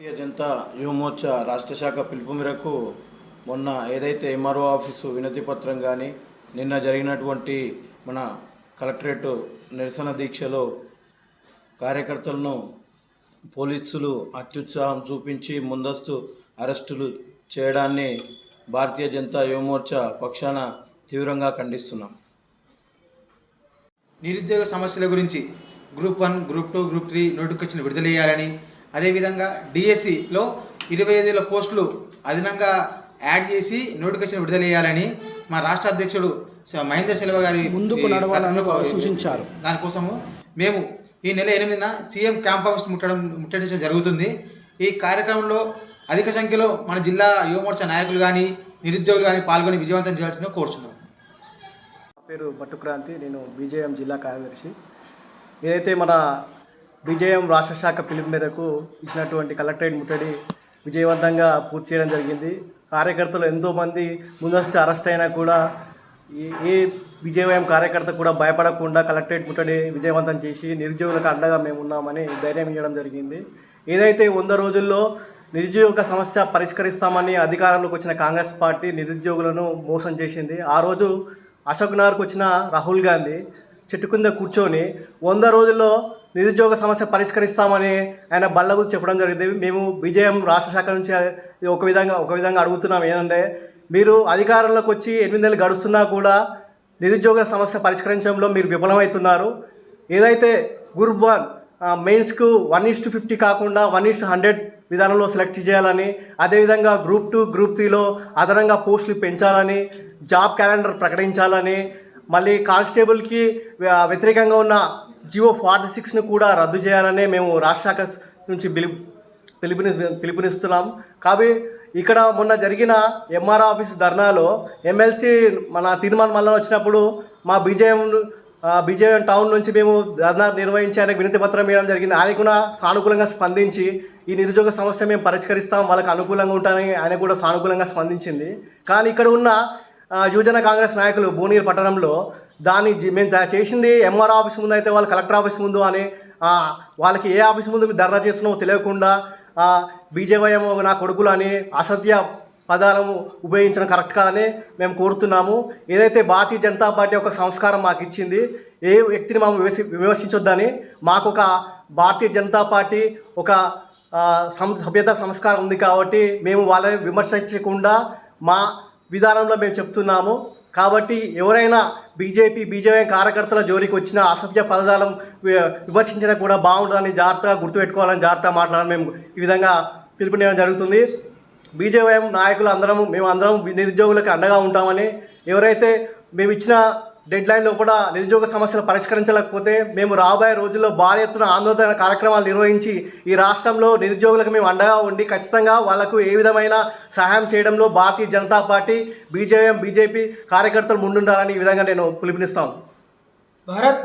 భారతీయ జనతా యువమోర్చా రాష్ట్ర శాఖ పిలుపు మేరకు మొన్న ఏదైతే ఎంఆర్ఓ ఆఫీసు వినతి పత్రం కానీ నిన్న జరిగినటువంటి మన కలెక్టరేట్ నిరసన దీక్షలో కార్యకర్తలను పోలీసులు అత్యుత్సాహం చూపించి ముందస్తు అరెస్టులు చేయడాన్ని భారతీయ జనతా యువమోర్చా పక్షాన తీవ్రంగా ఖండిస్తున్నాం. నిరుద్యోగ సమస్యల గురించి group one group two group three notification విడుదలయ్యాలని అదేవిధంగా డిఎస్సిలో ఇరవై ఐదు వేల పోస్టులు అదనంగా యాడ్ చేసి నోటిఫికేషన్ విడుదల చేయాలని మా రాష్ట్ర అధ్యక్షుడు మహేందర్ సెల్వ గారి ముందుకు నడవాలని సూచించారు. దానికోసము మేము ఈ నెల ఎనిమిదిన సీఎం క్యాంప్ హౌస్ ముట్టడం ముట్టడించడం జరుగుతుంది. ఈ కార్యక్రమంలో అధిక సంఖ్యలో మన జిల్లా యువమోర్చా నాయకులు కానీ నిరుద్యోగులు కానీ పాల్గొని విజయవంతం చేయాల్సిన కోరుచున్నాం. నా పేరు భట్టుక్రాంతి నేను బీజేఎం జిల్లా కార్యదర్శి. ఏదైతే మన బీజేఎం రాష్ట్ర శాఖ పిలుపు మేరకు ఇచ్చినటువంటి కలెక్టరేట్ ముట్టడి విజయవంతంగా పూర్తి చేయడం జరిగింది. కార్యకర్తలు ఎంతోమంది ముందస్తు అరెస్ట్ అయినా కూడా ఏ ఏ కార్యకర్త కూడా భయపడకుండా కలెక్టరేట్ ముట్టడి విజయవంతం చేసి నిరుద్యోగులకు అండగా మేము ఉన్నామని ధైర్యం ఇవ్వడం జరిగింది. ఏదైతే వంద రోజుల్లో నిరుద్యోగ సమస్య పరిష్కరిస్తామని అధికారంలోకి వచ్చిన కాంగ్రెస్ పార్టీ నిరుద్యోగులను మోసం చేసింది. ఆ రోజు అశోక్ నగర్కు వచ్చిన రాహుల్ గాంధీ చెట్టు కింద కూర్చొని వంద రోజుల్లో నిరుద్యోగ సమస్య పరిష్కరిస్తామని ఆయన బల్లగు చెప్పడం జరిగింది. మేము బీజేఎం రాష్ట్ర శాఖ నుంచి ఒక విధంగా ఒక విధంగా అడుగుతున్నాం. ఏంటంటే మీరు అధికారంలోకి వచ్చి ఎనిమిది నెలలు గడుస్తున్నా కూడా నిరుద్యోగ సమస్య పరిష్కరించడంలో మీరు విఫలమవుతున్నారు. ఏదైతే గ్రూప్ వన్ మెయిన్స్కు వన్ ఈస్ టు ఫిఫ్టీ కాకుండా వన్ ఈస్ హండ్రెడ్ విధానంలో సెలెక్ట్ చేయాలని అదేవిధంగా గ్రూప్ టూ గ్రూప్ త్రీలో అదనంగా పోస్టులు పెంచాలని జాబ్ క్యాలెండర్ ప్రకటించాలని మళ్ళీ కానిస్టేబుల్కి వ్యతిరేకంగా ఉన్న జియో ఫార్టీ సిక్స్ను కూడా రద్దు చేయాలనే మేము రాష్ట్ర శాఖ నుంచి పిలుపు పిలుపుని పిలుపునిస్తున్నాం. కాబట్టి ఇక్కడ మొన్న జరిగిన ఎంఆర్ ఆఫీస్ ధర్నాలో ఎమ్మెల్సీ మన తీర్మాన్ మల్లన వచ్చినప్పుడు మా బీజేఎం బీజేఎం టౌన్ నుంచి మేము ధర్నా నిర్వహించి ఆయనకు వినతి పత్రం ఇవ్వడం జరిగింది. ఆయన కూడా సానుకూలంగా స్పందించి ఈ నిరుద్యోగ సమస్య మేము పరిష్కరిస్తాం వాళ్ళకి అనుకూలంగా ఉంటానని ఆయన కూడా సానుకూలంగా స్పందించింది. కానీ ఇక్కడ ఉన్న యువజన కాంగ్రెస్ నాయకులు భువనగిరి పట్టణంలో దాన్ని మేము చేసింది ఎంఆర్ ఆఫీస్ ముందు అయితే వాళ్ళు కలెక్టర్ ఆఫీస్ ముందు అని వాళ్ళకి ఏ ఆఫీస్ ముందు మేము ధర్నా చేస్తున్నామో తెలియకుండా బీజేవైఎం నా కొడుకులు అని అసత్య పదాలను ఉపయోగించడం కరెక్ట్ కాదని మేము కోరుతున్నాము. ఏదైతే భారతీయ జనతా పార్టీ ఒక సంస్కారం మాకు ఇచ్చింది ఏ వ్యక్తిని మేము విమర్శి విమర్శించొద్దని మాకు ఒక భారతీయ జనతా పార్టీ ఒక సం సభ్యత సంస్కారం ఉంది కాబట్టి మేము వాళ్ళని విమర్శించకుండా మా విధానంలో మేము చెప్తున్నాము. కాబట్టి ఎవరైనా బీజేపీ బీజేపీ కార్యకర్తల జోలికి వచ్చిన అసభ్య పదజాలం విమర్శించడం కూడా బాగుంటుందని జాగ్రత్తగా గుర్తుపెట్టుకోవాలని జాగ్రత్తగా మాట్లాడాలని మేము ఈ విధంగా పిలుపునివ్వడం జరుగుతుంది. బీజేపీ నాయకులు అందరం మేము అందరం నిరుద్యోగులకు అండగా ఉంటామని ఎవరైతే మేము ఇచ్చిన డెడ్ లైన్లో కూడా నిరుద్యోగ సమస్యలు పరిష్కరించలేకపోతే మేము రాబోయే రోజుల్లో భారీ ఎత్తున ఆందోళన కార్యక్రమాలు నిర్వహించి ఈ రాష్ట్రంలో నిరుద్యోగులకు మేము అండగా ఉండి ఖచ్చితంగా వాళ్ళకు ఏ విధమైన సహాయం చేయడంలో Bharatiya Janata party BJM BJP కార్యకర్తలు ముందుండాలని ఈ విధంగా నేను పిలుపునిస్తాను. భారత్